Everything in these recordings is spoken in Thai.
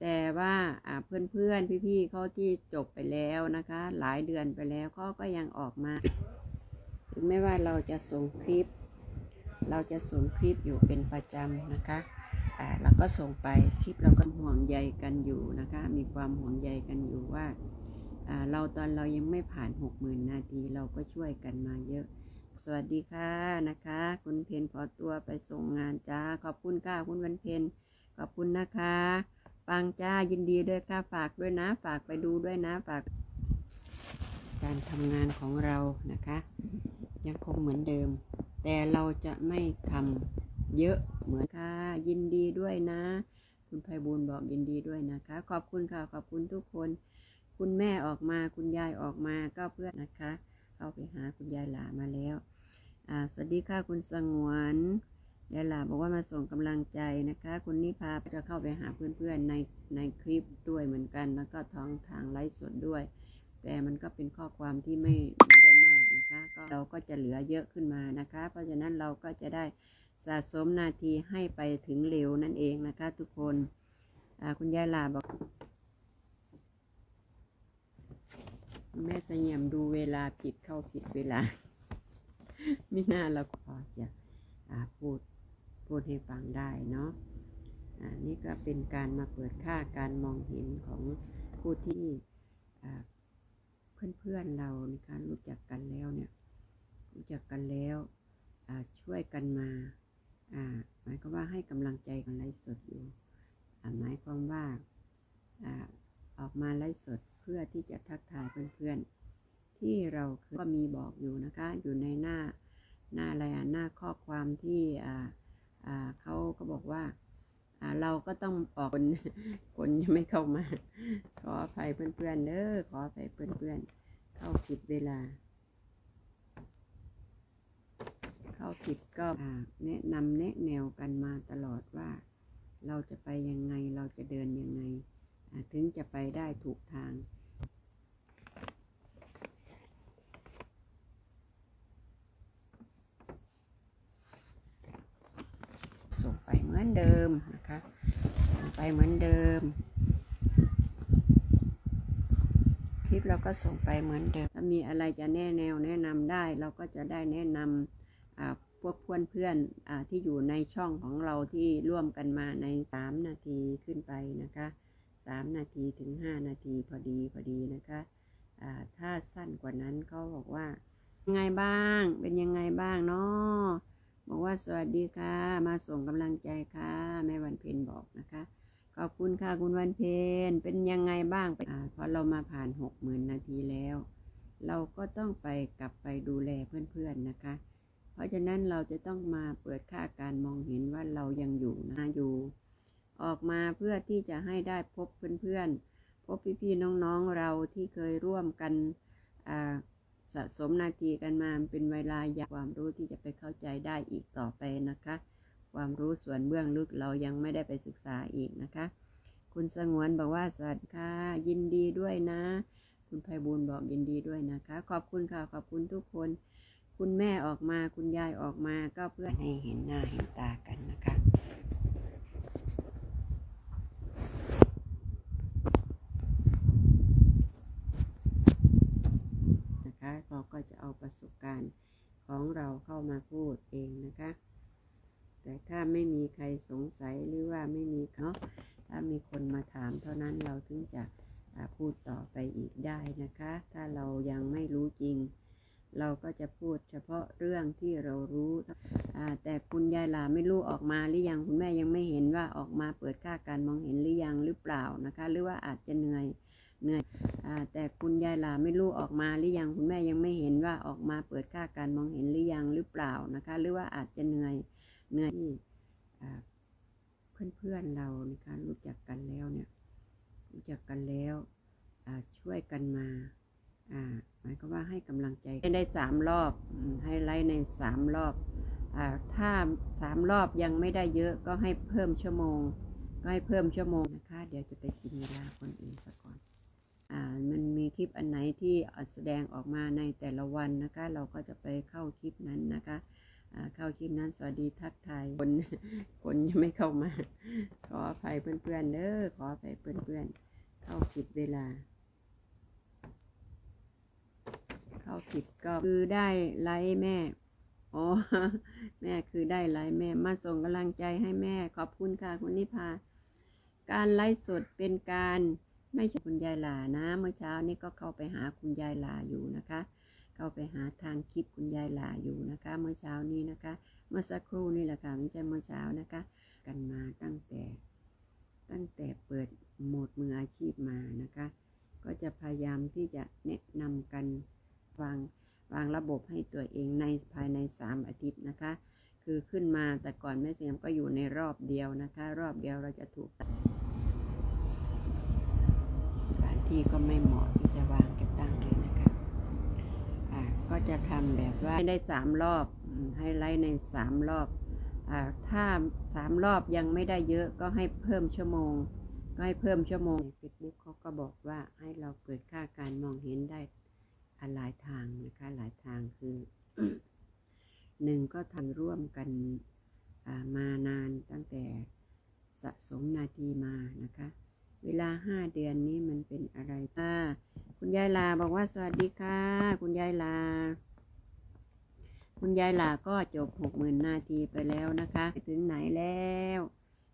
แต่ว่าเพื่อนๆ พี่ๆเขาที่จบไปแล้วนะคะ หลายเดือนไปแล้วเขาก็ยังออกมา ถึงแม้ว่าเราจะส่งคลิป เราจะส่งคลิปอยู่เป็นประจำนะคะอ่าเราก็ส่งไปคลิปเราก็ห่วงใยกันอยู่นะคะ มีความห่วงใยกันอยู่ว่าอ่าเราตอนเรายังไม่ผ่านหกหมื่นนาทีเราก็ช่วยกันมาเยอะ สวัสดีค่ะนะคะ คุณเพนขอตัวไปส่งงานจ้า ขอบคุณค่ะคุณวันเพนขอบคุณนะคะ ปังจ้ายินดีด้วยค่ะฝากด้วยนะ ฝากไปดูด้วยนะฝาก การทำงานของเรานะคะ ยังคงเหมือนเดิม แต่เราจะไม่ทำเยอะเหมือนค่ะ ยินดีด้วยนะ คุณไพบูลบอกยินดีด้วยนะคะ ขอบคุณค่ะขอบคุณทุกคน คุณแม่ออกมาคุณยายออกมาก็เพื่อนนะคะเข้าไปหาคุณยายหลามาแล้วสวัสดีค่ะคุณสงวน ยายหลาบอกว่ามาส่งกำลังใจนะคะ คุณนิพาจะเข้าไปหาเพื่อนๆในในคลิปด้วยเหมือนกัน แล้วก็ท้องทางไลฟ์สดด้วย แต่มันก็เป็นข้อความที่ไม่ไม่ได้มากนะคะก็เราก็จะเหลือเยอะขึ้นมานะคะ เพราะฉะนั้นเราก็จะได้สะสมนาทีให้ไปถึงเร็วนั่นเองนะคะ ทุกคนคุณยายลาบอกแม่เสงี่ยมดูเวลาผิดเข้าผิดเวลา ไม่น่าเราก็พอจะพูด พูดให้ฟังได้เนาะอ่านี่ก็เป็นการมาเปิดค่าการมองเห็นของผู้ที่เพื่อนๆเรานะคะรู้จักกันแล้วเนี่ยรู้จักกันแล้วช่วยกันมาหมายความว่าให้กำลังใจกันไลฟ์สดอยู่หมายความว่าอออกมาไลฟ์สดเพื่อที่จะทักทายเพื่อนๆ ที่เราคยก็มีบอกอยู่นะคะ อยู่ในหน้าหน้าอะไรอะหน้าข้อความที่ เขาก็บอกว่าเราก็ต้องออกคนคนยังไม่เข้ามา ขออภัยเพื่อนๆเด้อขออภัยเพื่อนๆ เข้าผิดเวลา เข้าผิดก็แนะนำแนะแนวกันมาตลอดว่า เราจะไปยังไงเราจะเดินยังไง ถึงจะไปได้ถูกทาง ส่งไปเห มือนเดิมนะคะ ส่งไปเหมือนเดิม คลิปเราก็ส่งไปเหมือนเดิม ถ้ามีอะไรจะแนะแนวแนะนำได้เราก็จะได้แนะนำอ่าพวกเพื่อนเพื่อนอที่อยู่ในช่องของเราที่ร่วมกันมาในสามนาทีขึ้นไปนะคะสามนาทีถึงห้านาทีพอดีพอดีนะคะถ้าสั้นกว่านั้นเขาบอกว่ายังไงบ้าง เป็นยังไงบ้างเนาะ บอกว่าสวัสดีค่ะ มาส่งกำลังใจค่ะ แม่วันเพ็ญบอกนะคะ ขอบคุณค่ะคุณวันเพ็ญเป็นยังไงบ้างอ่าพอเรามาผ่านหกหมื่นนาทีแล้ว เราก็ต้องไปกลับไปดูแลเพื่อนๆนะคะ เพราะฉะนั้นเราจะต้องมาเปิดค่าการมองเห็นว่าเรายังอยู่นะอยู่ ออกมาเพื่อที่จะให้ได้พบเพื่อนๆพบพี่ๆน้องๆเราที่เคยร่วมกันอ่า สะสมนาทีกันมาเป็นเวลายาวความรู้ที่จะไปเข้าใจได้อีกต่อไปนะคะ ความรู้ส่วนเบื้องลึกเรายังไม่ได้ไปศึกษาอีกนะคะ คุณสงวนบอกว่าสวัสดีค่ะ ยินดีด้วยนะ คุณไพบูลบอกยินดีด้วยนะคะ ขอบคุณค่ะขอบคุณทุกคน คุณแม่ออกมาคุณยายออกมาก็เพื่อให้เห็นหน้าเห็นตากันนะคะ นะคะเราก็จะเอาประสบการณ์ของเราเข้ามาพูดเองนะคะ แต่ถ้าไม่มีใครสงสัยหรือว่าไม่มีเนาะถ้ามีคนมาถามเท่านั้นเราถึงจะพูดต่อไปอีกได้นะคะ ถ้าเรายังไม่รู้จริง เราก็จะพูดเฉพาะเรื่องที่เรารู้แต่คุณยายหลาไม่รู้ออกมาหรือยังคุณแม่ยังไม่เห็นว่าออกมาเปิดค่าการมองเห็นหรือยังหรือเปล่านะคะ หรือว่าอาจจะเหนื่อย เหนื่อยอแต่คุณยายหลาไม่รู้ออกมาหรือยังคุณแม่ยังไม่เห็นว่าออกมาเปิดค่าการมองเห็นหรือยังหรือเปล่านะคะ หรือว่าอาจจะเหนื่อยเหนื่อยที่เพื่อนๆเรานะคะรู้จักกันแล้วเนี่ย รู้จักกันแล้วช่วยกันมาหมายความว่าให้กำลังใจได้สามรอบให้ไลฟ์ในสามรอบอถ้าสามรอบยังไม่ได้เยอะก็ให้เพิ่มชั่วโมง ก็ให้เพิ่มชั่วโมงนะคะ เดี๋ยวจะไปกินเวลาคนอื่นสักก่อน มันมีคลิปอันไหนที่แสดงออกมาในแต่ละวันนะคะ เราก็จะไปเข้าคลิปนั้นนะคะเข้าคลิปนั้นสวัสดีทักทายคนคนยังไม่เข้ามา ขออภัยเพื่อนๆเด้อขออภัยเพื่อนๆเข้าผิดเวลา เข้าผิดก็คือได้ไลค์แม่อ๋อแม่คือได้ไลค์แม่มาส่งกำลังใจให้แม่ขอบคุณค่ะคุณนิพาการไลฟ์สดเป็นการ ไม่ใช่คุณยายหลานะ เมื่อเช้านี้ก็เข้าไปหาคุณยายหลาอยู่นะคะ เข้าไปหาทางคลิปคุณยายหลาอยู่นะคะ เมื่อเช้านี้นะคะ เมื่อสักครู่นี่แหละค่ะไม่ใช่เมื่อเช้านะคะ กันมาตั้งแต่ ตั้งแต่เปิดโหมดมืออาชีพมานะคะ ก็จะพยายามที่จะแนะนำกันวางวางระบบให้ตัวเองในภายในสามอาทิตย์นะคะ คือขึ้นมาแต่ก่อนแม่เสียมก็อยู่ในรอบเดียวนะคะ รอบเดียวเราจะถูกตัด ที่ก็ไม่เหมาะที่จะวางจะตั้งเลยนะคะอ่าก็จะทำแบบว่าให้ได้สามรอบให้ไลฟ์ในสามรอบอ่าถ้าสามรอบยังไม่ได้เยอะก็ให้เพิ่มชั่วโมง ก็ให้เพิ่มชั่วโมงในเฟซบุ๊กเขาก็บอกว่าให้เราเกิดค่าการมองเห็นได้อ่าหลายทางนะคะหลายทางคือหนึ่งก็ทำร่วมกันามานานตั้งแต่สะสมนาทีมานะคะ เวลาห้าเดือนนี้มันเป็นอะไรป้าคุณยายลาบอกว่าสวัสดีค่ะ คุณยายลา คุณยายลาก็จบหกหมื่นนาทีไปแล้วนะคะไปถึงไหนแล้ว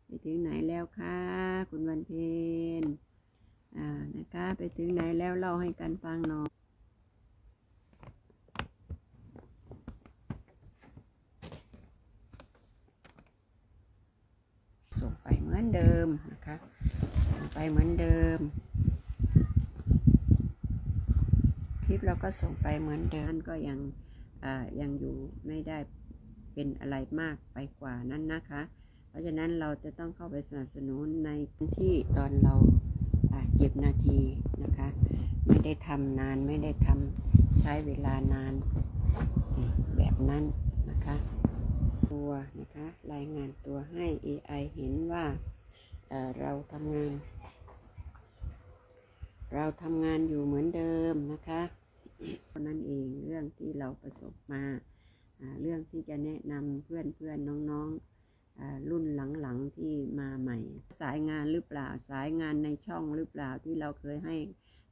ไปถึงไหนแล้วคะคุณวันเพ็ญอ่านะคะ ไปถึงไหนแล้วเล่าให้กันฟังหน่อย ส่งไปเหมือนเดิมนะคะ ส่งไปเหมือนเดิม คลิปเราก็ส่งไปเหมือนเดิมก็ยังยังอยู่ไม่ได้เป็นอะไรมากไปกว่านั้นนะคะ เพราะฉะนั้นเราจะต้องเข้าไปสนับสนุนในพื้นที่ตอนเราเก็บนาทีนะคะ ไม่ได้ทำนานไม่ได้ทำใช้เวลานานแบบนั้นนะคะตัวนะคะรายงานตัวให้ AI เห็นว่าเเราทำงาน เราทำงานอยู่เหมือนเดิมนะคะนั้นเองเรื่องที่เราประสบมาเรื่องที่จะแนะนำเพื่อนเพื่อนๆน้องๆอ่ารุ่นหลังๆที่มาใหม่ สายงานหรือเปล่าสายงานในช่องหรือเปล่าที่เราเคยให้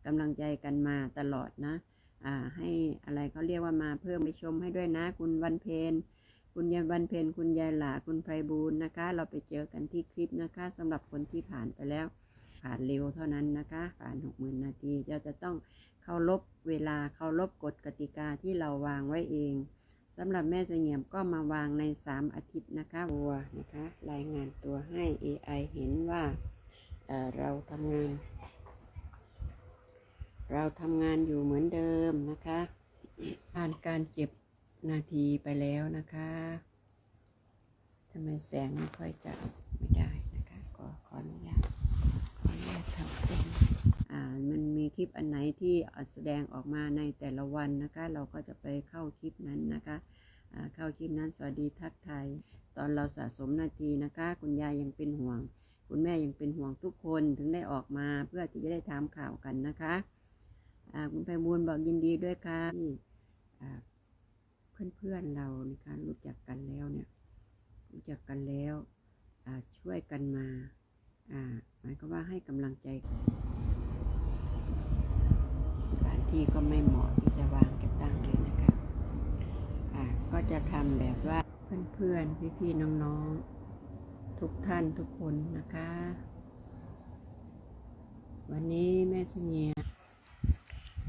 กำลังใจกันมาตลอดนะให้อะไรเขาเรียกว่ามาเพิ่มไปชมให้ด้วยนะ คุณวันเพนคุณยายวันเพ็ญคุณยายหลาคุณไพบูลนะคะ เราไปเจอกันที่คลิปนะคะสำหรับคนที่ผ่านไปแล้ว ผ่านเร็วเท่านั้นนะคะ ผ่านหกหมื่นนาทีเราจะต้องเคารพเวลาเคารพกฎกติกาที่เราวางไว้เองสำหรับแม่เสงี่ยมก็มาวางในสามอาทิตย์นะคะตัวนะคะ รายงานตัวให้ AI เห็นว่าเเราทำงาน เราทำงานอยู่เหมือนเดิมนะคะผ่านการเก็บนาทีไปแล้วนะคะทำไมแสงไม่ค่อยจะไม่ได้นะคะ ก็ขออนุญาต ออนุญาตทำเสียงอ่ามันมีคลิปอันไหนที่แสดงออกมาในแต่ละวันนะคะ เราก็จะไปเข้าคลิปนั้นนะคะเข้าคลิปนั้นสวัสดีทักทายตอนเราสะสมนาทีนะคะ คุณยายยังเป็นห่วง คุณแม่ยังเป็นห่วงทุกคนถึงได้ออกมาเพื่อที่จะได้ถามข่าวกันนะคะคุณไพบูลบอกยินดีด้วยค่ะที่เพื่อนๆเราในการรู้จักกันแล้วเนี่ย รู้จักกันแล้วช่วยกันมา อ่าหมายก็ว่าให้กำลังใจสถานที่ก็ไม่เหมาะที่จะวางจะตั้งเลยนะคะอ่าก็จะทำแบบว่าเพื่อนๆพี่ๆน้องๆ ทุกท่านทุกคนนะคะ วันนี้แม่เสงีย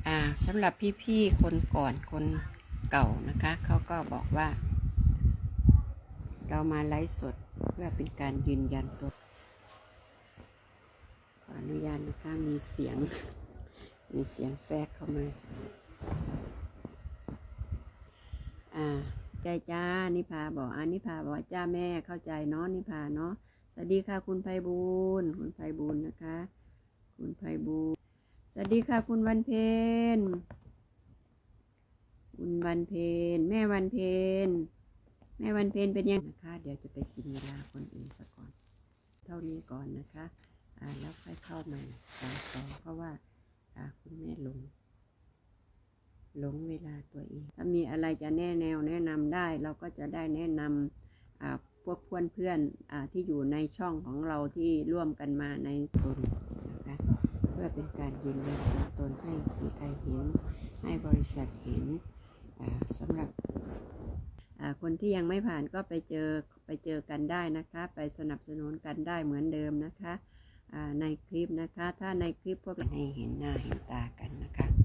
อ่าสำหรับพี่ๆคนก่อนคนเก่านะคะเขาก็บอกว่า เรามาไลฟ์สดเพื่อเป็นการยืนยันตัว ขออนุญาตนะคะ มีเสียง มีเสียงแทรกเข้ามา อ่า ใจจ้า นิพาบอกอ่านิพาบอกว่าจ้าแม่เข้าใจเนาะ นิพาเนาะ สวัสดีค่ะคุณไพบูลคุณไพบูลนะคะ คุณไพบูลสวัสดีค่ะคุณวันเพ็ญคุณวันเพ็ญแม่วันเพ็ญแม่วันเพ็ญเป็นยังนะคะ เดี๋ยวจะไปกินเวลาคนอื่นซะก่อน เท่านี้ก่อนนะคะ แล้วค่อยเข้ามาตามต่อเพราะว่าคุณแม่ลง หลงเวลาตัวเอง ถ้ามีอะไรจะแนะแนวแนะนำได้ เราก็จะได้แนะนำอ่าพวกเพื่อนเพื่อนอที่อยู่ในช่องของเราที่ร่วมกันมาในตนนะคะเพื่อเป็นการยืนยันตัวตนให้พี่ไอเห็น ให้บริษัทเห็นอ่าสำหรับคนที่ยังไม่ผ่านก็ไปเจอไปเจอกันได้นะคะ ไปสนับสนุนกันได้เหมือนเดิมนะคะ ในคลิปนะคะ ถ้าในคลิปพวกเราให้เห็นหน้าเห็นตากันนะคะ